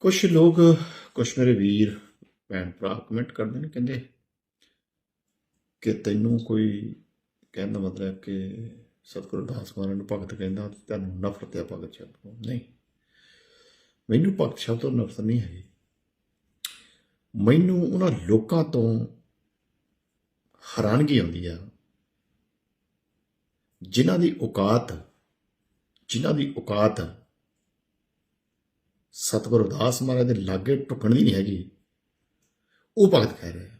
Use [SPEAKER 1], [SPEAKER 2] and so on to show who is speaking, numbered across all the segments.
[SPEAKER 1] ਕੁਝ ਲੋਕ ਕੁਝ ਮੇਰੇ ਵੀਰ, ਭੈਣ ਭਰਾ ਕਮੈਂਟ ਕਰਦੇ ਨੇ, ਕਹਿੰਦੇ ਕਿ ਤੈਨੂੰ ਕੋਈ ਕਹਿਣ ਦਾ ਮਤਲਬ ਕਿ ਸਤਿਗੁਰੂ ਦਾਸ ਮਹਾਰਾਜ ਨੂੰ ਭਗਤ ਕਹਿੰਦਾ ਤੇ ਤੁਹਾਨੂੰ ਨਫ਼ਰਤ ਹੈ ਭਗਤ ਸ਼ਬਦ ਤੋਂ? ਨਹੀਂ। ਮੈਨੂੰ ਭਗਤ ਸ਼ਬਦ ਤੋਂ ਨਫ਼ਰਤ ਨਹੀਂ ਹੈਗੀ। ਮੈਨੂੰ ਉਹਨਾਂ ਲੋਕਾਂ ਤੋਂ ਹੈਰਾਨਗੀ ਆਉਂਦੀ ਆ, ਜਿਨ੍ਹਾਂ ਦੀ ਔਕਾਤ, ਜਿਨ੍ਹਾਂ ਦੀ ਔਕਾਤ ਸਤਿਗੁਰੂ ਦਾਸ ਮਹਾਰਾਜ ਦੇ ਲਾਗੇ ਟੁਕਣ ਦੀ ਨਹੀਂ ਹੈਗੀ। ਉਹ ਭਗਤ ਕਹਿ ਰਹੇ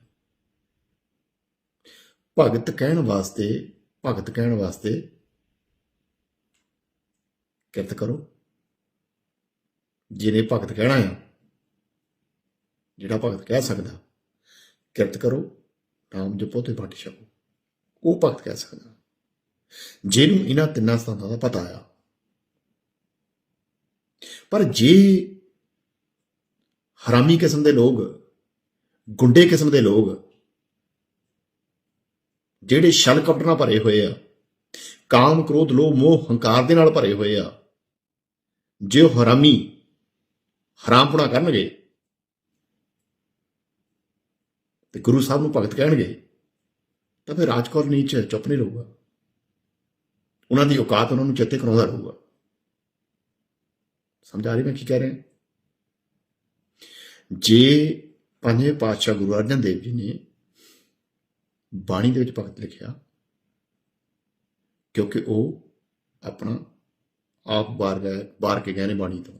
[SPEAKER 1] ਭਗਤ ਕਹਿਣ ਵਾਸਤੇ, ਭਗਤ ਕਹਿਣ ਵਾਸਤੇ ਕਿਰਤ ਕਰੋ। ਜਿਹਨੇ ਭਗਤ ਕਹਿਣਾ ਆ ਜਿਹੜਾ ਭਗਤ ਕਹਿ ਸਕਦਾ, ਕਿਰਤ ਕਰੋ, ਨਾਮ ਜਪੋ ਤੇ ਬਾਟੀ ਛਕੋ। ਉਹ ਭਗਤ ਕਹਿ ਸਕਦਾ। ਜਿਹਨੂੰ ਇਹਨਾਂ ਤਿੰਨਾਂ ਸਥਾਨਾਂ ਦਾ ਪਤਾ ਆ। ਪਰ ਜੇ ਹਰਾਮੀ ਕਿਸਮ ਦੇ ਲੋਕ, ਗੁੰਡੇ ਕਿਸਮ ਦੇ ਲੋਕ, ਜਿਹੜੇ ਛਲ ਕਪਟ ਨਾਲ ਭਰੇ ਹੋਏ ਆ, ਕਾਮ ਕ੍ਰੋਧ ਲੋਭ ਮੋਹ ਹੰਕਾਰ ਦੇ ਨਾਲ ਭਰੇ ਹੋਏ ਆ, ਜੇ ਉਹ ਹਰਾਮੀ ਹਰਾਮਪੁਣਾ ਕਰਨਗੇ, ਤੇ ਗੁਰੂ ਸਾਹਿਬ ਨੂੰ ਭਗਤ ਕਹਿਣਗੇ, ਤਾਂ ਫਿਰ ਰਾਜਕੌਰ ਨੀਚ ਚੁੱਪ ਨਹੀਂ ਰਹੂਗਾ। ਉਹਨਾਂ ਦੀ ਔਕਾਤ ਉਹਨਾਂ ਨੂੰ ਚੇਤੇ ਕਰਾਉਂਦਾ ਰਹੂਗਾ। ਸਮਝ ਆ ਰਹੀ ਮੈਂ ਕੀ ਕਹਿ ਰਿਹਾ? ਜੇ ਪੰਜਵੇਂ ਪਾਤਸ਼ਾਹ ਗੁਰੂ ਅਰਜਨ ਦੇਵ ਜੀ ਨੇ ਬਾਣੀ ਦੇ ਵਿੱਚ ਭਗਤ ਲਿਖਿਆ, ਕਿਉਂਕਿ ਉਹ ਆਪਣਾ ਆਪ ਬਾਰ ਗਏ ਬਾਰ ਕੇ ਗਏ ਨੇ ਬਾਣੀ ਤੋਂ।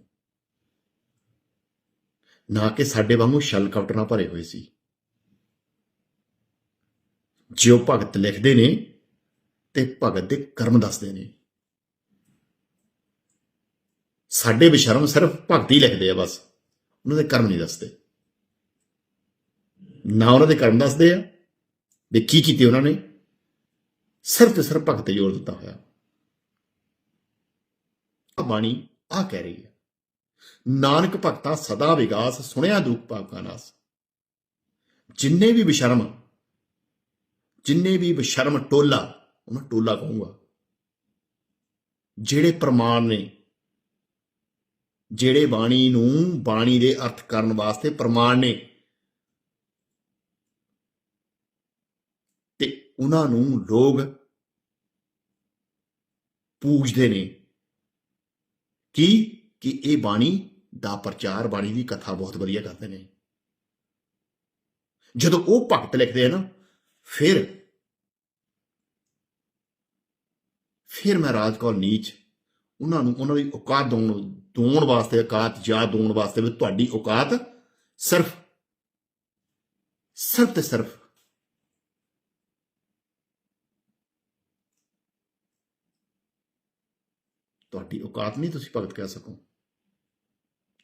[SPEAKER 1] ਨਾ ਕਿ ਸਾਡੇ ਵਾਂਗੂ ਛਲ ਕਪਟ ਭਰੇ ਹੋਏ ਸੀ। ਜੇ ਉਹ ਭਗਤ ਲਿਖਦੇ ਨੇ ਤੇ ਭਗਤ ਦੇ ਕਰਮ ਦੱਸਦੇ ਨੇ। ਸਾਡੇ ਬਿਸ਼ਰਮ ਸਿਰਫ ਭਗਤੀ ਲਿਖਦੇ ਆ ਬਸ। ਉਹਨਾਂ ਦੇ ਕਰਮ ਨਹੀਂ ਦੱਸਦੇ। ਨਾ ਉਹਨਾਂ ਦੇ ਕਰਮ ਦੱਸਦੇ ਆ। ਵੀ ਕੀ ਕੀਤੇ ਉਹਨਾਂ ਨੇ? ਸਿਰਫ ਤੇ ਸਿਰਫ ਭਗਤ ਤੇ ਜ਼ੋਰ ਦਿੱਤਾ ਹੋਇਆ। ਆ ਬਾਣੀ ਆ ਕਹਿ ਰਹੀ ਹੈ। ਨਾਨਕ ਭਗਤਾ ਸਦਾ ਵਿਗਾਸ, ਸੁਣਿਆ ਦੁਖ ਪਾਪਾ ਨਾਸ। ਜਿੰਨੇ ਵੀ ਬਿਸ਼ਰਮ ਜਿੰਨੇ ਵੀ ਬਸ਼ਰਮ ਟੋਲਾ ਉਹਨਾਂ ਟੋਲਾ ਕਹੂੰਗਾ, ਜਿਹੜੇ ਪ੍ਰਮਾਣ ਨੇ ਜਿਹੜੇ ਬਾਣੀ ਨੂੰ ਬਾਣੀ ਦੇ ਅਰਥ ਕਰਨ ਵਾਸਤੇ ਪ੍ਰਮਾਣ ਨੇ। ਤੇ ਉਹਨਾਂ ਨੂੰ ਲੋਕ ਪੂਜਦੇ ਨੇ। ਕੀ? ਕਿ ਇਹ ਬਾਣੀ ਦਾ ਪ੍ਰਚਾਰ, ਬਾਣੀ ਦੀ ਕਥਾ ਬਹੁਤ ਵਧੀਆ ਕਰਦੇ ਨੇ। ਜਦੋਂ ਉਹ ਭਗਤ ਲਿਖਦੇ ਆ ਨਾ, ਫਿਰ ਫਿਰ ਮੈਂ ਰਾਜਕੌਰ ਨੀਚ ਉਹਨਾਂ ਨੂੰ, ਉਹਨਾਂ ਦੀ ਔਕਾਤ ਦੋਣ ਦੋਣ ਵਾਸਤੇ, ਔਕਾਤ ਜਾਂ ਦੋਣ ਵਾਸਤੇ ਵੀ ਤੁਹਾਡੀ ਔਕਾਤ ਸਿਰਫ ਸਿਰਫ ਤੇ ਸਿਰਫ ਤੁਹਾਡੀ ਔਕਾਤ ਨਹੀਂ ਤੁਸੀਂ ਭਗਤ ਕਹਿ ਸਕੋ।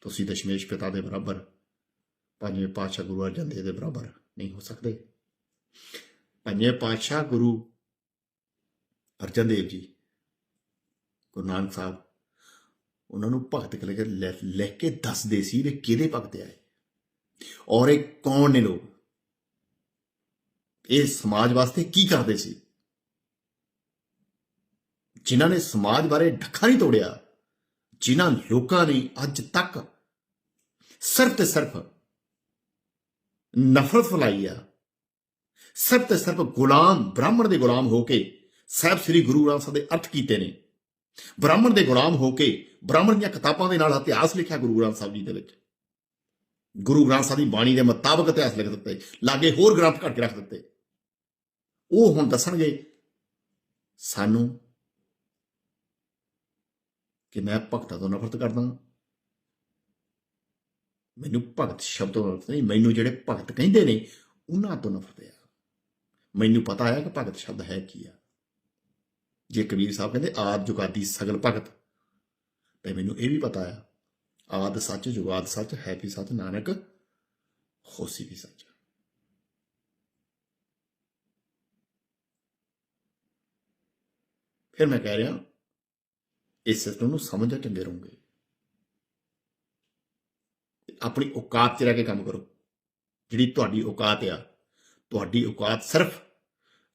[SPEAKER 1] ਤੁਸੀਂ ਦਸ਼ਮੇਸ਼ ਪਿਤਾ ਦੇ ਬਰਾਬਰ, ਪੰਜਵੇਂ ਪਾਤਸ਼ਾਹ ਗੁਰੂ ਅਰਜਨ ਦੇਵ ਦੇ ਬਰਾਬਰ ਨਹੀਂ ਹੋ ਸਕਦੇ। ਪੰਜਵੇਂ ਪਾਤਸ਼ਾਹ ਗੁਰੂ ਅਰਜਨ ਦੇਵ ਜੀ ਗੁਰੂ ਨਾਨਕ ਸਾਹਿਬ, ਉਹਨਾਂ ਨੂੰ ਭਗਤ ਕਲੇ ਕੇ ਲੈ ਲੈ ਕੇ ਦੱਸਦੇ ਸੀ ਵੀ ਕਿਹਦੇ ਭਗਤ ਆਏ ਔਰ ਇਹ ਕੌਣ ਨੇ ਲੋਕ? ਇਹ ਸਮਾਜ ਵਾਸਤੇ ਕੀ ਕਰਦੇ ਸੀ? ਜਿਨ੍ਹਾਂ ਨੇ ਸਮਾਜ ਬਾਰੇ ਢੱਕਾ ਨਹੀਂ ਤੋੜਿਆ, ਜਿਨ੍ਹਾਂ ਲੋਕਾਂ ਨੇ ਅੱਜ ਤੱਕ ਸਿਰਫ ਤੇ ਸਿਰਫ ਨਫ਼ਰਤ ਫੈਲਾਈ ਆ, ਸਿਰਫ ਤੇ ਸਿਰਫ ਗੁਲਾਮ ਬ੍ਰਾਹਮਣ ਦੇ ਗੁਲਾਮ ਹੋ ਕੇ ਸਾਹਿਬ ਸ੍ਰੀ ਗੁਰੂ ਗ੍ਰੰਥ ਸਾਹਿਬ ਦੇ ਅਰਥ ਕੀਤੇ ਨੇ। ਬ੍ਰਾਹਮਣ ਦੇ ਗੁਲਾਮ ਹੋ ਕੇ ਬ੍ਰਾਹਮਣ ਦੀਆਂ ਕਿਤਾਬਾਂ ਦੇ ਨਾਲ ਇਤਿਹਾਸ ਲਿਖਿਆ ਗੁਰੂ ਗ੍ਰੰਥ ਸਾਹਿਬ ਜੀ ਦੇ ਵਿੱਚ। ਗੁਰੂ ਗ੍ਰੰਥ ਸਾਹਿਬ ਦੀ ਬਾਣੀ ਦੇ ਮੁਤਾਬਕ ਇਤਿਹਾਸ ਲਿਖ ਦਿੱਤੇ, ਲਾਗੇ ਹੋਰ ਗ੍ਰੰਥ ਘੜ ਕੇ ਰੱਖ ਦਿੱਤੇ। ਉਹ ਹੁਣ ਦੱਸਣਗੇ ਸਾਨੂੰ ਕਿ ਮੈਂ ਭਗਤਾਂ ਤੋਂ ਨਫ਼ਰਤ ਕਰਦਾ ਮੈਨੂੰ ਭਗਤ ਸ਼ਬਦ ਤੋਂ ਨਫ਼ਰਤ ਨਹੀਂ, ਮੈਨੂੰ ਜਿਹੜੇ ਭਗਤ ਕਹਿੰਦੇ ਨੇ, ਉਹਨਾਂ ਤੋਂ ਨਫ਼ਰਤ ਆ। ਮੈਨੂੰ ਪਤਾ ਹੈ ਕਿ ਭਗਤ ਸ਼ਬਦ ਹੈ ਕੀ ਆ। ਜੇ ਕਬੀਰ ਸਾਹਿਬ ਕਹਿੰਦੇ, ਆਦ ਜੁਗਾਦੀ ਸਗਲ ਭਗਤ, ਤੇ ਮੈਨੂੰ ਇਹ ਵੀ ਪਤਾ ਆ ਆਦ ਸੱਚ ਜੁਗਾਦ ਸੱਚ, ਹੈ ਵੀ ਸੱਚ, ਨਾਨਕ ਹੋਸੀ ਵੀ ਸੱਚ। ਫਿਰ ਮੈਂ ਕਹਿ ਰਿਹਾ, ਇਸ ਸਿਸਟਮ ਨੂੰ ਸਮਝਾ ਚੰਗੇ ਰਹੋਗੇ। ਆਪਣੀ ਔਕਾਤ 'ਚ ਰਹਿ ਕੇ ਕੰਮ ਕਰੋ। ਜਿਹੜੀ ਤੁਹਾਡੀ ਔਕਾਤ ਆ, ਤੁਹਾਡੀ ਔਕਾਤ ਸਿਰਫ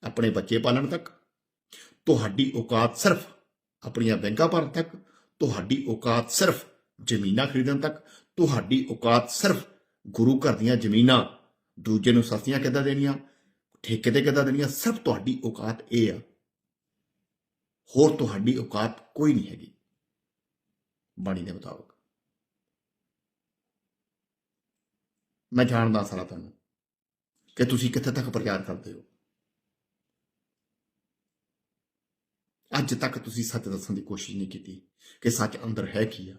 [SPEAKER 1] ਆਪਣੇ ਬੱਚੇ ਪਾਲਣ ਤੱਕ ਤੁਹਾਡੀ ਔਕਾਤ ਸਿਰਫ ਆਪਣੀਆਂ ਬੈਂਕਾਂ ਭਰਨ ਤੱਕ, ਤੁਹਾਡੀ ਔਕਾਤ ਸਿਰਫ ਜ਼ਮੀਨਾਂ ਖਰੀਦਣ ਤੱਕ, ਤੁਹਾਡੀ ਔਕਾਤ ਸਿਰਫ ਗੁਰੂ ਘਰ ਦੀਆਂ ਜ਼ਮੀਨਾਂ ਦੂਜੇ ਨੂੰ ਸਸਤੀਆਂ ਕਿੱਦਾਂ ਦੇਣੀਆਂ, ਠੇਕੇ ਤੇ ਕਿੱਦਾਂ ਦੇਣੀਆਂ, ਸਿਰਫ ਤੁਹਾਡੀ ਔਕਾਤ ਇਹ ਆ। ਹੋਰ ਤੁਹਾਡੀ ਔਕਾਤ ਕੋਈ ਨਹੀਂ ਹੈਗੀ। ਬਾਣੀ ਦੇ ਮੁਤਾਬਕ। ਮੈਂ ਜਾਣਦਾ ਸਾਰਾ ਤੁਹਾਨੂੰ ਕਿ ਤੁਸੀਂ ਕਿੱਥੇ ਤੱਕ ਪ੍ਰਚਾਰ ਕਰਦੇ ਹੋ। ਅੱਜ ਤੱਕ ਤੁਸੀਂ ਸੱਚ ਦੱਸਣ ਦੀ ਕੋਸ਼ਿਸ਼ ਨਹੀਂ ਕੀਤੀ ਕਿ ਸੱਚ ਅੰਦਰ ਹੈ ਕੀ ਆ।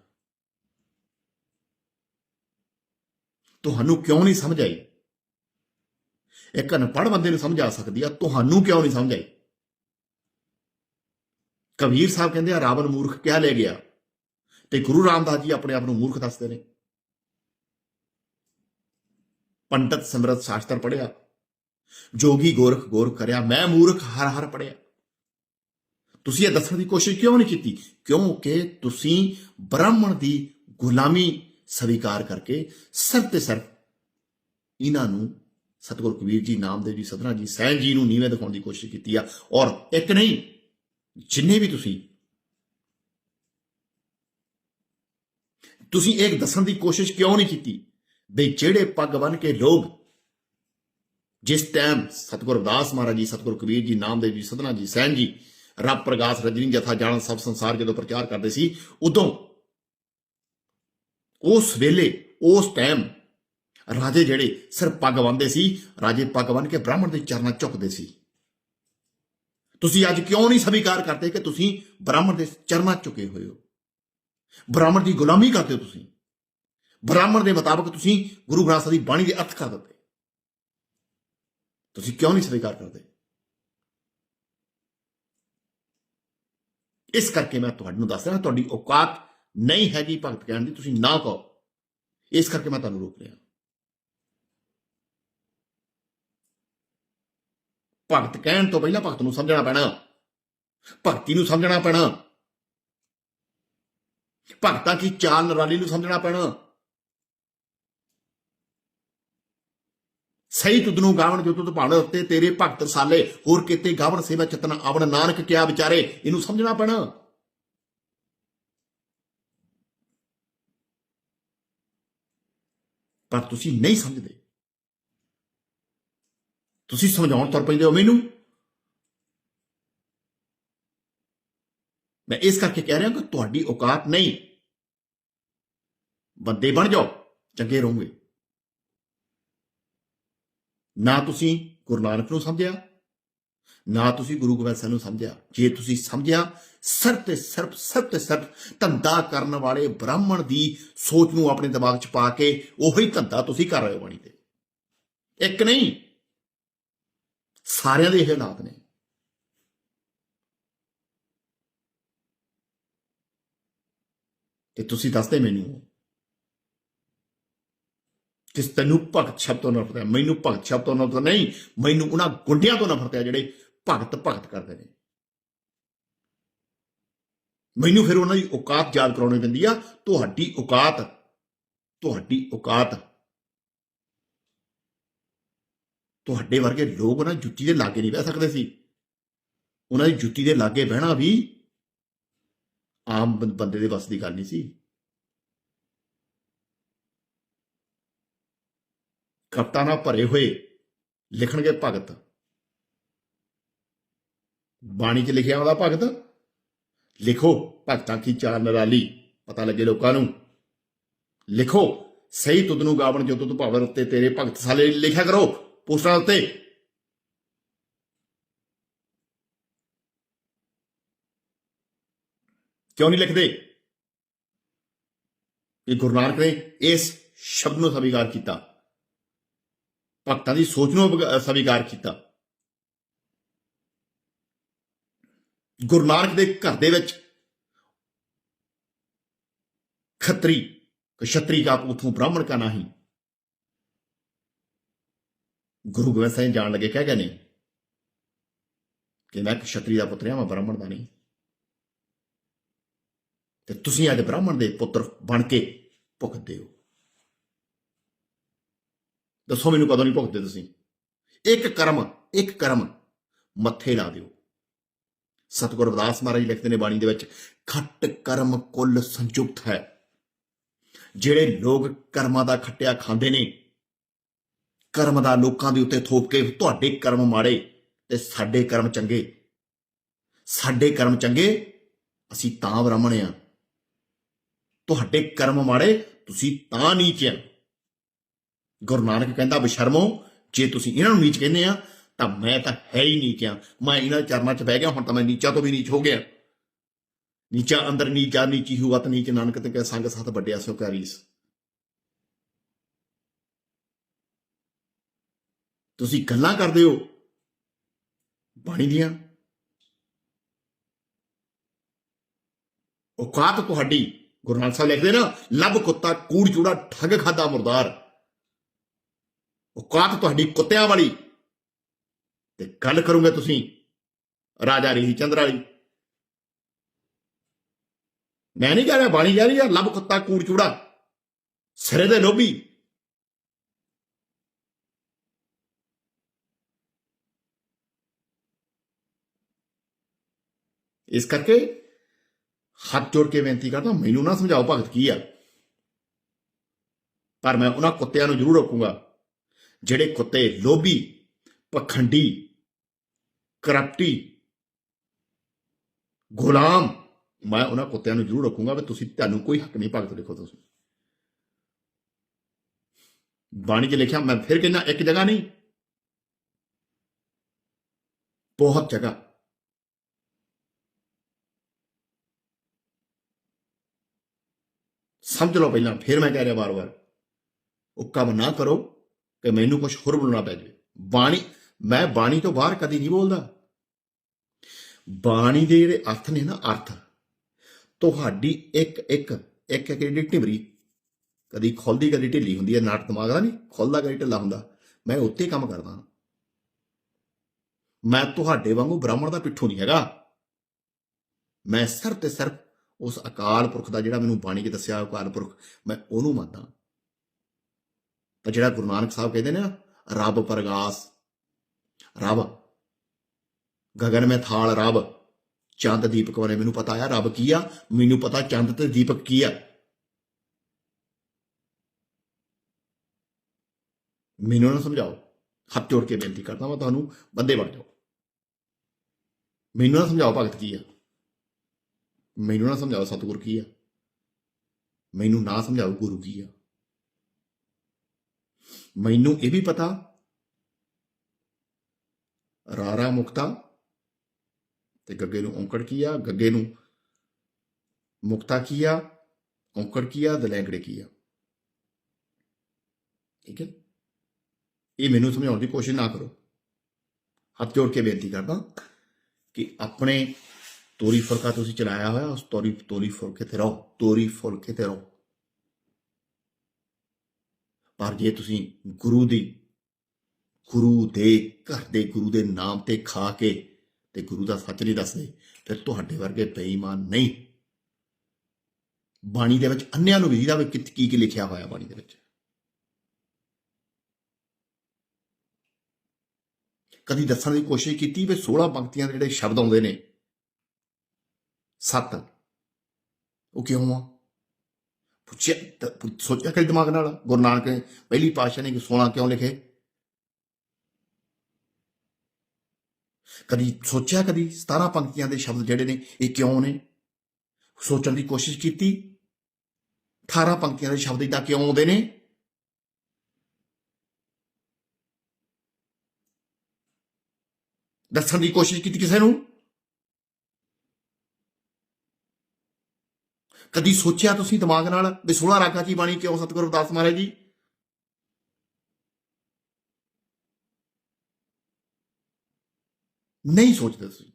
[SPEAKER 1] ਤੁਹਾਨੂੰ ਕਿਉਂ ਨਹੀਂ ਸਮਝ ਆਈ? ਇੱਕ ਅਨਪੜ੍ਹ ਬੰਦੇ ਨੂੰ ਸਮਝ ਆ ਸਕਦੀ ਆ, ਤੁਹਾਨੂੰ ਕਿਉਂ ਨਹੀਂ ਸਮਝ ਆਈ? ਕਬੀਰ ਸਾਹਿਬ ਕਹਿੰਦੇ ਆ, ਰਾਵਣ ਮੂਰਖ ਕਿਆ ਲੈ ਗਿਆ? ਤੇ ਗੁਰੂ ਰਾਮਦਾਸ ਜੀ ਆਪਣੇ ਆਪ ਨੂੰ ਮੂਰਖ ਦੱਸਦੇ ਨੇ। ਪੰਡਤ ਸਮਰਤ ਸ਼ਾਸਤਰ ਪੜਿਆ ਜੋਗੀ ਗੋਰਖ ਗੋਰਖ ਕਰਿਆ, ਮੈਂ ਮੂਰਖ ਹਰ ਹਰ ਪੜਿਆ ਤੁਸੀਂ ਇਹ ਦੱਸਣ ਦੀ ਕੋਸ਼ਿਸ਼ ਕਿਉਂ ਨਹੀਂ ਕੀਤੀ? ਕਿਉਂਕਿ ਤੁਸੀਂ ਬ੍ਰਾਹਮਣ ਦੀ ਗੁਲਾਮੀ ਸਵੀਕਾਰ ਕਰਕੇ ਸਿਰ ਤੇ ਸਿਰ ਇਹਨਾਂ ਨੂੰ ਸਤਿਗੁਰ ਕਬੀਰ ਜੀ, ਨਾਮਦੇਵ ਜੀ ਸਤਨਾ ਜੀ, ਸੈਨ ਜੀ ਨੂੰ ਨੀਵੇਂ ਦਿਖਾਉਣ ਦੀ ਕੋਸ਼ਿਸ਼ ਕੀਤੀ ਆ। ਔਰ ਇੱਕ ਨਹੀਂ, ਜਿੰਨੇ ਵੀ ਤੁਸੀਂ ਤੁਸੀਂ ਇਹ ਦੱਸਣ ਦੀ ਕੋਸ਼ਿਸ਼ ਕਿਉਂ ਨਹੀਂ ਕੀਤੀ? ਬਈ ਜਿਹੜੇ ਪੱਗ ਬੰਨ ਕੇ ਲੋਕ ਜਿਸ ਟਾਈਮ ਸਤਿਗੁਰ ਅਰਦਾਸ ਮਹਾਰਾਜ ਜੀ, ਸਤਿਗੁਰ ਕਬੀਰ ਜੀ, ਨਾਮਦੇਵ ਜੀ ਸਤਨਾ ਜੀ, ਸੈਨ ਜੀ ਰੱਬ ਪ੍ਰਗਾਸ ਰਜਨੀ ਜਥਾ ਜਾਣ ਸਭ ਸੰਸਾਰ ਜਦੋਂ ਪ੍ਰਚਾਰ ਕਰਦੇ ਸੀ, ਉਦੋਂ ਉਸ ਵੇਲੇ, ਉਸ ਟਾਈਮ ਰਾਜੇ ਜਿਹੜੇ ਸਿਰ ਪੱਗ ਬੰਨਦੇ ਸੀ, ਰਾਜੇ ਪੱਗ ਬੰਨ ਕੇ ਬ੍ਰਾਹਮਣ ਦੇ ਚਰਨਾਂ ਝੁਕਦੇ ਸੀ। ਤੁਸੀਂ ਅੱਜ ਕਿਉਂ ਨਹੀਂ ਸਵੀਕਾਰ ਕਰਦੇ ਕਿ ਤੁਸੀਂ ਬ੍ਰਾਹਮਣ ਦੇ ਚਰਨਾਂ ਝੁਕੇ ਹੋਏ ਹੋ? ਬ੍ਰਾਹਮਣ ਦੀ ਗੁਲਾਮੀ ਕਰਦੇ ਹੋ ਤੁਸੀਂ? ਬ੍ਰਾਹਮਣ ਦੇ ਮੁਤਾਬਕ ਤੁਸੀਂ ਗੁਰੂ ਗ੍ਰੰਥ ਸਾਹਿਬ ਦੀ ਬਾਣੀ ਦੇ ਅਰਥ ਕਰ ਦਿੱਤੇ। ਤੁਸੀਂ ਕਿਉਂ ਨਹੀਂ ਸਵੀਕਾਰ ਕਰਦੇ? ਇਸ ਕਰਕੇ ਮੈਂ ਤੁਹਾਨੂੰ ਦੱਸ ਰਿਹਾ, ਤੁਹਾਡੀ ਔਕਾਤ ਨਹੀਂ ਹੈਗੀ ਭਗਤ ਕਹਿਣ ਦੀ, ਤੁਸੀਂ ਨਾ ਕਹੋ। ਇਸ ਕਰਕੇ ਮੈਂ ਤੁਹਾਨੂੰ ਰੋਕ ਰਿਹਾ। ਭਗਤ ਕਹਿਣ ਤੋਂ ਪਹਿਲਾਂ ਭਗਤ ਨੂੰ ਸਮਝਣਾ ਪੈਣਾ। ਭਗਤੀ ਨੂੰ ਸਮਝਣਾ ਪੈਣਾ। ਭਗਤਾਂ ਕੀ ਚਾਲ ਨਰਾਲੀ ਨੂੰ ਸਮਝਣਾ ਪੈਣਾ? ਸਹੀ ਤੁਧ ਨੂੰ ਗਾਵਣ ਜੋ ਤੁਧ ਭਾਣ ਉੱਤੇ, ਤੇਰੇ ਭਗਤ ਸਾਲੇ ਹੋਰ ਕਿਤੇ ਗਾਵਣ ਸੇਵਾ ਚਤਨ ਆਵਣ ਨਾਨਕ ਕਿਆ ਵਿਚਾਰੇ? ਇਹਨੂੰ ਸਮਝਣਾ ਪੈਣਾ। ਪਰ ਤੁਸੀਂ ਨਹੀਂ ਸਮਝਦੇ। ਤੁਸੀਂ ਸਮਝਾਉਣ ਤੁਰ ਪੈਂਦੇ ਹੋ ਮੈਨੂੰ। ਮੈਂ ਇਸ ਕਰਕੇ ਕਹਿ ਰਿਹਾ ਕਿ ਤੁਹਾਡੀ ਔਕਾਤ ਨਹੀਂ। ਬੰਦੇ ਬਣ ਜਾਓ, ਚੰਗੇ ਰਹੋਗੇ। ਨਾ ਤੁਸੀਂ ਗੁਰੂ ਨਾਨਕ ਨੂੰ ਸਮਝਿਆ, ਨਾ ਤੁਸੀਂ ਗੁਰੂ ਗੋਬਿੰਦ ਸਿੰਘ ਨੂੰ ਸਮਝਿਆ। ਜੇ ਤੁਸੀਂ ਸਮਝਿਆ, ਸਿਰ ਤੇ ਸਿਰਫ ਸਿਰ ਤੇ ਸਿਰਫ ਧੰਦਾ ਕਰਨ ਵਾਲੇ ਬ੍ਰਾਹਮਣ ਦੀ ਸੋਚ ਨੂੰ ਆਪਣੇ ਦਿਮਾਗ 'ਚ ਪਾ ਕੇ ਉਹੀ ਧੰਦਾ ਤੁਸੀਂ ਕਰ ਰਹੇ ਹੋ ਬਾਣੀ ਤੇ। ਇੱਕ ਨਹੀਂ, ਸਾਰਿਆਂ ਦੇ ਇਹ ਹਾਲਾਤ ਨੇ। ਤੇ ਤੁਸੀਂ ਦੱਸਦੇ ਮੈਨੂੰ ਕਿਸ ਤੈਨੂੰ ਭਗਤ ਸ਼ਬਦ ਤੋਂ ਨਫ਼ਰਤ ਹੈ ਮੈਨੂੰ ਭਗਤ ਸ਼ਬਦ ਤੋਂ ਨਫ਼ਰਤ ਨਹੀਂ, ਮੈਨੂੰ ਉਹਨਾਂ ਗੁੰਡਿਆਂ ਤੋਂ ਨਫ਼ਰਤ ਹੈ ਜਿਹੜੇ ਭਗਤ ਭਗਤ ਕਰਦੇ ਨੇ। ਮੈਨੂੰ ਫਿਰ ਉਹਨਾਂ ਦੀ ਔਕਾਤ ਯਾਦ ਕਰਾਉਣੀ ਪੈਂਦੀ ਆ। ਤੁਹਾਡੀ ਔਕਾਤ ਤੁਹਾਡੀ ਔਕਾਤ। ਤੁਹਾਡੇ ਵਰਗੇ ਲੋਕ ਉਹਨਾਂ ਜੁੱਤੀ ਦੇ ਲਾਗੇ ਨਹੀਂ ਬਹਿ ਸਕਦੇ ਸੀ। ਉਹਨਾਂ ਦੀ ਜੁੱਤੀ ਦੇ ਲਾਗੇ ਬਹਿਣਾ ਵੀ ਆਮ ਬੰਦੇ ਦੇ ਵੱਸ ਦੀ ਗੱਲ ਨਹੀਂ ਸੀ। ਕਵਿਤਾ ਨਾਲ ਭਰੇ ਹੋਏ ਲਿਖਣਗੇ ਭਗਤ। ਬਾਣੀ 'ਚ ਲਿਖਿਆ ਹੁੰਦਾ ਭਗਤ? ਲਿਖੋ ਭਗਤਾਂ ਕੀ ਚਾਰ ਨਰਾਲੀ, ਪਤਾ ਲੱਗੇ ਲੋਕਾਂ ਨੂੰ। ਲਿਖੋ, ਸਹੀ ਤੁਧ ਨੂੰ ਗਾਵਣ ਜੋ ਤੁਧ ਭਾਵਰ ਉੱਤੇ ਤੇਰੇ ਭਗਤ ਸਾਲੇ ਲਿਖਿਆ ਕਰੋ ਪੋਸਟਰਾਂ ਉੱਤੇ। ਕਿਉਂ ਨਹੀਂ ਲਿਖਦੇ? ਇਹ ਗੁਰੂ ਨਾਨਕ ਨੇ ਇਸ ਸ਼ਬਦ ਨੂੰ ਸਵੀਕਾਰ ਕੀਤਾ। ਭਗਤਾਂ ਦੀ ਸੋਚ ਨੂੰ ਸਵੀਕਾਰ ਕੀਤਾ। ਗੁਰੂ ਨਾਨਕ ਦੇ ਘਰ ਦੇ ਵਿੱਚ ਖੱਤਰੀ ਕਸ਼ਤਰੀ ਕਾ ਪੁੱਤ ਬ੍ਰਾਹਮਣ ਕਾ ਨਹੀਂ। ਗੁਰੂ ਗੋਬਿੰਦ ਸਿੰਘ ਜਾਣ ਲੱਗੇ, ਕਹਿ ਗਏ ਨੇ ਕਿ ਮੈਂ ਕਸ਼ਤਰੀ ਦਾ ਪੁੱਤਰ ਹਾਂ ਮੈਂ ਬ੍ਰਾਹਮਣ ਦਾ ਨਹੀਂ। ਤੇ ਤੁਸੀਂ ਅੱਜ ਬ੍ਰਾਹਮਣ ਦੇ ਪੁੱਤਰ ਬਣ ਕੇ ਭੁਗਤਦੇ ਹੋ ਦੱਸੋ ਮੈਨੂੰ ਕਦੋਂ ਨਹੀਂ ਭੁਗਤਦੇ ਤੁਸੀਂ? ਇੱਕ ਕਰਮ ਇੱਕ ਕਰਮ ਮੱਥੇ ਲਾ ਦਿਓ। ਸਤਿਗੁਰ ਰਵਿਦਾਸ ਮਹਾਰਾਜ ਲਿਖਦੇ ਨੇ ਬਾਣੀ ਦੇ ਵਿੱਚ, ਖੱਟ ਕਰਮ ਕੁੱਲ ਸੰਯੁਕਤ ਹੈ। ਜਿਹੜੇ ਲੋਕ ਕਰਮਾਂ ਦਾ ਖੱਟਿਆ ਖਾਂਦੇ ਨੇ, ਕਰਮ ਦਾ ਲੋਕਾਂ ਦੇ ਉੱਤੇ ਥੋਪ ਕੇ ਤੁਹਾਡੇ ਕਰਮ ਮਾੜੇ ਤੇ ਸਾਡੇ ਕਰਮ ਚੰਗੇ। ਸਾਡੇ ਕਰਮ ਚੰਗੇ, ਅਸੀਂ ਤਾਂ ਬ੍ਰਾਹਮਣ ਆ ਤੁਹਾਡੇ ਕਰਮ ਮਾੜੇ, ਤੁਸੀਂ ਤਾਂ ਨੀਚ ਆ ਗੁਰੂ ਨਾਨਕ ਕਹਿੰਦਾ ਬਸ਼ਰਮੋ ਜੇ ਤੁਸੀਂ ਇਹਨਾਂ ਨੂੰ ਨੀਚ ਕਹਿੰਦੇ ਆ, ਤਾਂ ਮੈਂ ਤਾਂ ਹੈ ਹੀ ਨੀਚ ਆ ਮੈਂ ਇਹਨਾਂ ਦੇ ਚਰਨਾਂ 'ਚ ਬਹਿ ਗਿਆ, ਹੁਣ ਤਾਂ ਮੈਂ ਨੀਚਾ ਤੋਂ ਵੀ ਨੀਚ ਹੋ ਗਿਆ। ਨੀਚਾ ਅੰਦਰ ਨੀਚਾ, ਨੀਚੀ ਹੁਆ ਨੀਚ ਨਾਨਕ ਤੇ ਕਹਿ ਸੰਗ ਸਾਥ ਵੱਡਿਆ ਸੋ ਕਰੀਸ। ਤੁਸੀਂ ਗੱਲਾਂ ਕਰਦੇ ਹੋ, ਬਾਣੀ ਦੀਆਂ। ਔਕਾਤ ਤੁਹਾਡੀ, ਗੁਰੂ ਨਾਨਕ ਸਾਹਿਬ ਲਿਖਦੇ ਨਾ, ਲੱਭ ਕੁੱਤਾ, ਕੂੜ ਚੂੜਾ, ਠੱਗ ਖਾਦਾ ਮੁਰਦਾਰ। ਔਕਾਤ ਤੁਹਾਡੀ ਕੁੱਤਿਆਂ ਵਾਲੀ। ਤੇ ਗੱਲ ਕਰੋਗੇ ਤੁਸੀਂ ਰਾਜਾ ਰੀ ਚੰਦਰ ਵਾਲੀ। ਮੈਂ ਨਹੀਂ ਕਹਿ ਰਿਹਾ ਬਾਣੀ ਜਾ ਰਹੀ ਆ, ਲੱਭ ਕੁੱਤਾ ਕੂੜ ਚੂੜਾ, ਸਿਰੇ ਦੇ ਲੋਭੀ। ਇਸ ਕਰਕੇ ਹੱਥ ਜੋੜ ਕੇ ਬੇਨਤੀ ਕਰਦਾ, ਮੈਨੂੰ ਨਾ ਸਮਝਾਓ ਭਗਤ ਕੀ ਆ। ਪਰ ਮੈਂ ਉਹਨਾਂ ਕੁੱਤਿਆਂ ਨੂੰ ਜ਼ਰੂਰ ਰੋਕੂੰਗਾ। ਜਿਹੜੇ ਕੁੱਤੇ ਲੋਭੀ, ਪਖੰਡੀ, ਕਰਪਟੀ, ਗੁਲਾਮ, ਮੈਂ ਉਹਨਾਂ ਕੁੱਤਿਆਂ ਨੂੰ ਜ਼ਰੂਰ ਰੋਕੂੰਗਾ ਵੀ ਤੁਸੀਂ ਤੁਹਾਨੂੰ ਕੋਈ ਹੱਕ ਨਹੀਂ ਭਗਤ ਲਿਖੋ ਤੁਸੀਂ। ਬਾਣੀ 'ਚ ਲਿਖਿਆ, ਮੈਂ ਫਿਰ ਕਹਿੰਦਾ ਇੱਕ ਜਗ੍ਹਾ ਨਹੀਂ। ਬਹੁਤ ਜਗ੍ਹਾ। ਸਮਝ ਲਓ ਪਹਿਲਾਂ, ਫਿਰ ਮੈਂ ਕਹਿ ਰਿਹਾ ਵਾਰ-ਵਾਰ। ਉਹ ਕੰਮ ਨਾ ਕਰੋ। ਕਿ ਮੈਨੂੰ ਕੁਝ ਹੋਰ ਬੋਲਣਾ ਪੈ ਜਾਵੇ। ਬਾਣੀ, ਮੈਂ ਬਾਣੀ ਤੋਂ ਬਾਹਰ ਕਦੀ ਨਹੀਂ ਬੋਲਦਾ। ਬਾਣੀ ਦੇ ਜਿਹੜੇ ਅਰਥ ਨੇ ਨਾ ਅਰਥ, ਤੁਹਾਡੀ ਇੱਕ ਇੱਕ ਇੱਕ ਇੱਕ ਜਿਹੜੀ ਢਿਮਰੀ ਕਦੀ ਖੁੱਲਦੀ, ਕਦੀ ਢਿੱਲੀ ਹੁੰਦੀ ਹੈ ਨਾਟ ਦਿਮਾਗ ਦਾ ਨਹੀਂ, ਖੁੱਲਦਾ, ਕਦੀ ਢਿੱਲਾ ਹੁੰਦਾ, ਮੈਂ ਉੱਤੇ ਕੰਮ ਕਰਦਾ ਮੈਂ ਤੁਹਾਡੇ ਵਾਂਗੂ ਬ੍ਰਾਹਮਣ ਦਾ ਪਿੱਠੂ ਨਹੀਂ ਹੈਗਾ। ਮੈਂ ਸਿਰਫ ਤੇ ਸਿਰਫ ਉਸ ਅਕਾਲ ਪੁਰਖ ਦਾ ਜਿਹੜਾ ਮੈਨੂੰ ਬਾਣੀ 'ਚ ਦੱਸਿਆ, ਅਕਾਲ ਪੁਰਖ, ਮੈਂ ਉਹਨੂੰ ਮੰਨਦਾ। ਪਰ ਜਿਹੜਾ ਗੁਰੂ ਨਾਨਕ ਸਾਹਿਬ ਕਹਿੰਦੇ ਨੇ ਰੱਬ ਪ੍ਰਗਾਸ। ਰੱਬ। ਗਗਨ ਮੇ ਥਾਲ ਰੱਬ। ਚੰਦ ਦੀਪਕ ਬਾਰੇ ਮੈਨੂੰ ਪਤਾ ਆ ਰੱਬ ਕੀ ਆ? ਮੈਨੂੰ ਪਤਾ ਚੰਦ ਤੇ ਦੀਪਕ ਕੀ ਆ। ਮੈਨੂੰ ਨਾ ਸਮਝਾਓ। ਹੱਥ ਜੋੜ ਕੇ ਬੇਨਤੀ ਕਰਦਾ ਮੈਂ ਤੁਹਾਨੂੰ, ਬੰਦੇ ਬਣ ਜਾਓ। ਮੈਨੂੰ ਨਾ ਸਮਝਾਓ ਭਗਤ ਕੀ ਆ। ਮੈਨੂੰ ਨਾ ਸਮਝਾਓ ਸਤਿਗੁਰ ਕੀ ਆ। ਮੈਨੂੰ ਨਾ ਸਮਝਾਓ ਗੁਰੂ ਕੀ ਆ। ਮੈਨੂੰ ਇਹ ਵੀ ਪਤਾ। ਰਾਰਾ ਮੁਕਤਾ ਤੇ ਗੱਗੇ ਨੂੰ ਔਂਕੜ ਕੀ ਆ ਗੱਗੇ ਨੂੰ ਮੁਕਤਾ ਕੀ ਆ ਔਂਕੜ ਕੀ ਆ ਦਲੈਂਕੜੇ ਕੀ ਆ ਠੀਕ ਹੈ? ਇਹ ਮੈਨੂੰ ਸਮਝਾਉਣ ਦੀ ਕੋਸ਼ਿਸ਼ ਨਾ ਕਰੋ। ਹੱਥ ਜੋੜ ਕੇ ਬੇਨਤੀ ਕਰਦਾ ਕਿ ਆਪਣੇ ਤੋਰੀ ਫੁਲਕਾ ਤੁਸੀਂ ਚਲਾਇਆ ਹੋਇਆ, ਉਸ ਤੋਰੀ ਤੋਰੀ ਫੁਲਕੇ ਤੇ ਰਹੋ, ਤੋਰੀ ਫੁਲਕੇ ਤੇ ਰਹੋ। ਪਰ ਜੇ ਤੁਸੀਂ ਗੁਰੂ ਦੀ, ਗੁਰੂ ਦੇ ਘਰ ਦੇ ਗੁਰੂ ਦੇ ਨਾਮ ਤੇ ਖਾ ਕੇ ਤੇ ਗੁਰੂ ਦਾ ਸੱਚ ਨਹੀਂ ਦੱਸਦੇ, ਫਿਰ ਤੁਹਾਡੇ ਵਰਗੇ ਬੇਈਮਾਨ ਨਹੀਂ। ਬਾਣੀ ਦੇ ਵਿੱਚ ਅੰਨਿਆਂ ਨੂੰ ਵਿਧੀ ਦਾ ਵੀ ਕੀ ਕੀ ਲਿਖਿਆ ਹੋਇਆ ਬਾਣੀ ਦੇ ਵਿੱਚ। ਕਦੀ ਦੱਸਣ ਦੀ ਕੋਸ਼ਿਸ਼ ਕੀਤੀ ਵੀ 16 ਪੰਕਤੀਆਂ ਦੇ ਜਿਹੜੇ ਸ਼ਬਦ ਆਉਂਦੇ ਨੇ? ਸੱਤ। ਉਹ ਕਿਉਂ ਆ? ਸੋਚਿਆ ਕਿ ਦਿਮਾਗ ਨਾਲ? ਗੁਰੂ ਨਾਨਕ ਪਹਿਲੀ ਪਾਤਸ਼ਾਹ ਨੇ ਕਿ 16 ਕਿਉਂ ਲਿਖੇ? ਕਦੀ ਸੋਚਿਆ, ਕਦੀ 17 ਪੰਕਤੀਆਂ ਦੇ ਸ਼ਬਦ ਜਿਹੜੇ ਨੇ, ਇਹ ਕਿਉਂ ਨੇ? ਸੋਚਣ ਦੀ ਕੋਸ਼ਿਸ਼ ਕੀਤੀ। 18 ਪੰਕਤੀਆਂ ਦੇ ਸ਼ਬਦ ਇਦਾਂ ਕਿਉਂ ਆਉਂਦੇ ਨੇ? ਦੱਸਣ ਦੀ ਕੋਸ਼ਿਸ਼ ਕੀਤੀ ਕਿਸੇ ਨੂੰ? ਕਦੀ ਸੋਚਿਆ ਤੁਸੀਂ ਦਿਮਾਗ ਨਾਲ ਵੀ 16 ਰਾਗਾਂ ਦੀ ਬਾਣੀ ਕਿਉਂ ਸਤਿਗੁਰੂ ਅਰਦਾਸ ਮਹਾਰਾਜ ਜੀ? ਨਹੀਂ ਸੋਚਦੇ ਤੁਸੀਂ।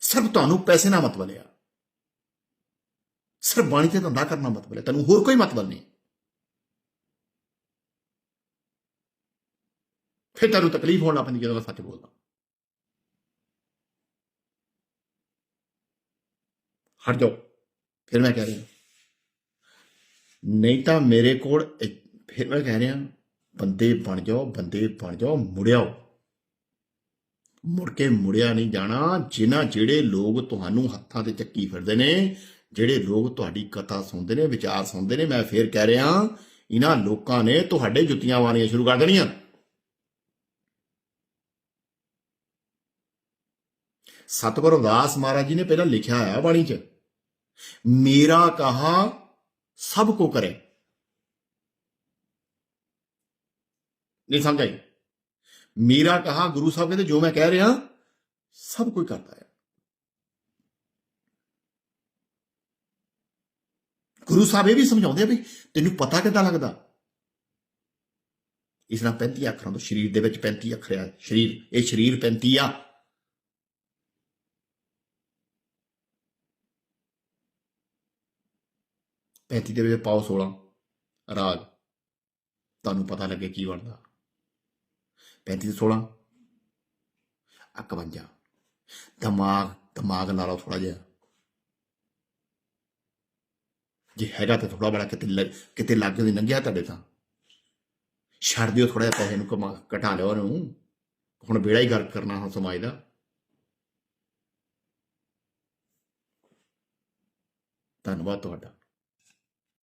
[SPEAKER 1] ਸਿਰਫ ਤੁਹਾਨੂੰ ਪੈਸੇ ਨਾਲ ਮਤਲਬ ਆ ਸਿਰਫ ਬਾਣੀ ਤੇ ਧੰਦਾ ਕਰਨਾ ਮਤਲਬ ਹੈ ਤੈਨੂੰ ਹੋਰ ਕੋਈ ਮਤਲਬ ਨਹੀਂ। ਫਿਰ ਤੈਨੂੰ ਤਕਲੀਫ ਹੋਣਾ ਪੈਂਦੀ ਜਦੋਂ ਮੈਂ ਸੱਚ ਬੋਲਦਾ। ਹਟ ਜਾਓ। ਫਿਰ ਮੈਂ ਕਹਿ ਰਿਹਾ, ਨਹੀਂ ਤਾਂ ਮੇਰੇ ਕੋਲ ਫਿਰ ਮੈਂ ਕਹਿ ਰਿਹਾ, ਬੰਦੇ ਬਣ ਜਾਓ, ਬੰਦੇ ਬਣ ਜਾਓ ਮੁੜਿਆਓ ਮੁੜ ਕੇ ਮੁੜਿਆ ਨਹੀਂ ਜਾਣਾ, ਜਿਨ੍ਹਾਂ ਜਿਹੜੇ ਲੋਕ ਤੁਹਾਨੂੰ ਹੱਥਾਂ ਤੇ ਚੱਕੀ ਫਿਰਦੇ ਨੇ, ਜਿਹੜੇ ਲੋਕ ਤੁਹਾਡੀ ਕਥਾ ਸੁਣਦੇ ਨੇ, ਵਿਚਾਰ ਸੁਣਦੇ ਨੇ, ਮੈਂ ਫੇਰ ਕਹਿ ਰਿਹਾ, ਇਹਨਾਂ ਲੋਕਾਂ ਨੇ ਤੁਹਾਡੇ ਜੁੱਤੀਆਂ ਵਾਰੀਆਂ ਸ਼ੁਰੂ ਕਰ ਦੇਣੀਆਂ। ਸਤਿਗੁਰੂ ਰਵਿਦਾਸ ਮਹਾਰਾਜ ਜੀ ਨੇ ਪਹਿਲਾਂ ਲਿਖਿਆ ਹੈ ਬਾਣੀ 'ਚ ਮੇਰਾ ਕਹਾ ਸਭ ਕੋ ਕਰੇ। ਨਹੀਂ ਸਮਝ ਆਈ? ਮੇਰਾ ਕਹਾ ਗੁਰੂ ਸਾਹਿਬ ਕਹਿੰਦੇ, ਜੋ ਮੈਂ ਕਹਿ ਰਿਹਾ, ਸਭ ਕੋਈ ਕਰਦਾ ਹੈ। ਗੁਰੂ ਸਾਹਿਬ ਇਹ ਵੀ ਸਮਝਾਉਂਦੇ ਆ ਵੀ ਤੈਨੂੰ ਪਤਾ ਕਿੱਦਾਂ ਲੱਗਦਾ? ਇਸ ਨਾਲ 35 ਅੱਖਰਾਂ ਤੋਂ ਸਰੀਰ ਦੇ ਵਿੱਚ 35 ਅੱਖਰ ਆ। ਸਰੀਰ, ਇਹ ਸਰੀਰ 35 ਆ। ਪੈਂਤੀ ਦੇ ਵਿੱਚ ਪਾਓ 16 ਰਾਗ ਤੁਹਾਨੂੰ ਪਤਾ ਲੱਗੇ ਕੀ ਬਣਦਾ। 35 ਤੇ 16 51 ਦਿਮਾਗ ਦਿਮਾਗ ਲਾ ਲਓ ਥੋੜਾ ਜਿਹਾ। ਜੇ ਹੈਗਾ ਤਾਂ ਥੋੜਾ ਬੜਾ ਕਿਤੇ ਲ- ਕਿਤੇ ਲੱਗ ਨਹੀਂ ਲੰਘਿਆ ਤੁਹਾਡੇ ਤਾਂ। ਛੱਡ ਦਿਓ ਥੋੜਾ ਜਿਹਾ ਪੈਸੇ ਨੂੰ ਕਮਾ ਘਟਾ ਲਿਓ ਉਹਨੂੰ। ਹੁਣ ਬੇੜਾ ਹੀ ਗੱਲ ਕਰਨਾ ਹੁਣ ਸਮਾਜ ਦਾ। ਧੰਨਵਾਦ ਤੁਹਾਡਾ।